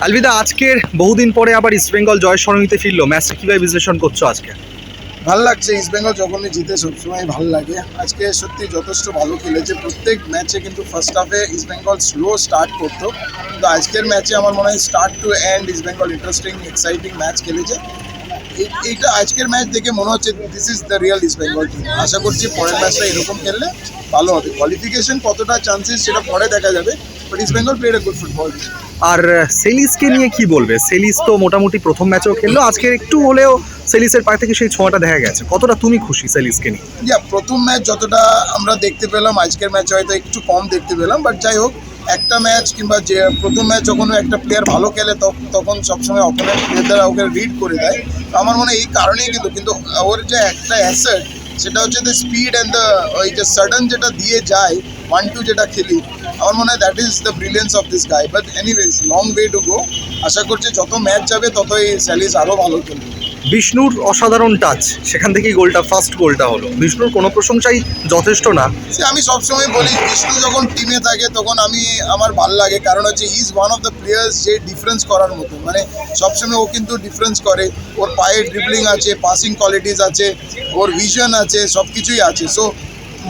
আলবিদা, আজকের বহুদিন পরে আবার ইস্টবেঙ্গল জয় সরণিতে ফিরলো। ম্যাচটা কীভাবে বিশ্লেষণ করছ আজকে? ভালো লাগছে ইস্ট বেঙ্গল যখনই জিতে সবসময় ভালো লাগে। আজকে সত্যি যথেষ্ট ভালো খেলেছে। প্রত্যেক ম্যাচে কিন্তু ফার্স্ট হাফে ইস্ট বেঙ্গল স্লো স্টার্ট করতো। কিন্তু আজকের ম্যাচে আমার মনে হয় start to end East Bengal interesting exciting match খেলেছে। এই- এইটা আজকের ম্যাচ দেখে মনে হচ্ছে this is the real East Bengal team আশা করছি পরের ম্যাচটা এরকম খেললে ভালো হবে। কোয়ালিফিকেশন কতটা চান্সেস সেটা পরে দেখা যাবে। But East Bengal played a good football আর সেলিসকে নিয়ে কি বলবে? সেলিস তো মোটামুটি প্রথম ম্যাচেও খেললো আজকে একটু হলেও সেলিসের পায়ে থেকে সেই ছোঁয়াটা দেখা গেছে। কতটা তুমি খুশি সেলিসকে নিয়ে? ইয়া, প্রথম ম্যাচ যতটা আমরা দেখতে পেলাম, আজকের ম্যাচ হয়তো একটু কম দেখতে পেলাম বাট যাই হোক, একটা ম্যাচ কিংবা যে প্রথম ম্যাচ যখন একটা প্লেয়ার ভালো খেলে, তখ- তখন সবসময় অপোনেন্ট প্লেয়াররা ওকে রিড করে দেয়। আমার মনে হয় এই কারণেই কিন্তু কিন্তু ওর যে একটা অ্যাসেট সেটা হচ্ছে দ্য স্পিড অ্যান্ড দ্য ওই যে সাডেন যেটা দিয়ে যায় ওয়ান টু যেটা খেলি, আমার মনে হয় that is the brilliance of this guy but anyways long way to go আশা করছি যত ম্যাচ যাবে তত এই স্যালিস আরও ভালো খেলবে। বিষ্ণুর অসাধারণ টাচ সেখান থেকেই গোলটা ফার্স্ট গোলটা হলো। বিষ্ণুর কোনো প্রশংসাই যথেষ্ট না। সে আমি সবসময় বলি, বিষ্ণু যখন টিমে থাকে, তখন আমি, আমার ভালো লাগে। কারণ হচ্ছে is one of the players যে ডিফারেন্স করার মতো। মানে সবসময় ও কিন্তু ডিফারেন্স করে। ওর পায়ে ড্রিবলিং আছে পাসিং কোয়ালিটিস আছে, ওর ভিশন আছে সব কিছুই আছে। সো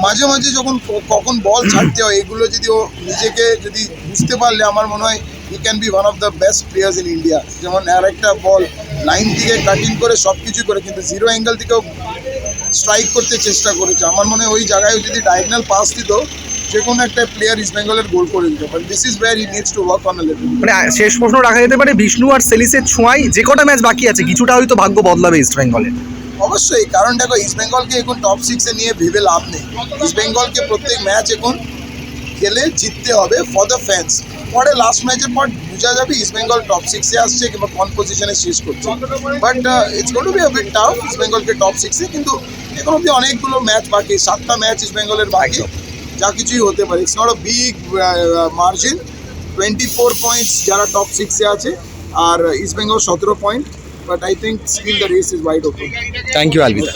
মাঝে মাঝে যখন কখন বল ছাড়তে হয়, এগুলো যদি ও নিজেকে যদি বুঝতে পারলে, আমার মনে হয় he can be one of the best players in India যেমন আর একটা বল লাইন থেকে কাটিং করে সব কিছু করে কিন্তু জিরো অ্যাঙ্গেল থেকেও স্ট্রাইক করতে চেষ্টা করেছে। আমার মনে হয় ওই জায়গায় যদি ডায়াগনাল পাস দিত যে কোনো একটা প্লেয়ার ইস্ট বেঙ্গলের গোল করে দিত। But this is where he needs to work on a level মানে শেষ প্রশ্ন রাখা যেতে পারে বিষ্ণু আর সেলিসের ছোঁয়াই যে কটা ম্যাচ বাকি আছে কিছুটা হয়তো ভাগ্য বদলাবে ইস্ট বেঙ্গলের অবশ্যই কারণ দেখো ইস্ট বেঙ্গলকে এখন টপ সিক্সে নিয়ে ভেবে লাভ নেই। ইস্ট বেঙ্গলকে প্রত্যেক ম্যাচ এখন খেলে জিততে হবে ফর দ্য ফ্যান্স পরে লাস্ট ম্যাচের পর বোঝা যাবে ইস্ট বেঙ্গল টপ সিক্সে আসছে কিংবা কোন পজিশনে শেষ করছে। But it's got be bit tough East বেঙ্গলকে top সিক্সে কিন্তু এখন অব্দি অনেকগুলো ম্যাচ বাকি, সাতটা ম্যাচ ইস্ট বেঙ্গলের বাকি, যা কিছুই হতে পারে। It's not big margin twenty four points যারা টপ সিক্সে আছে, আর ইস্ট বেঙ্গল সতেরো point but I think still the race is wide open thank you Alvida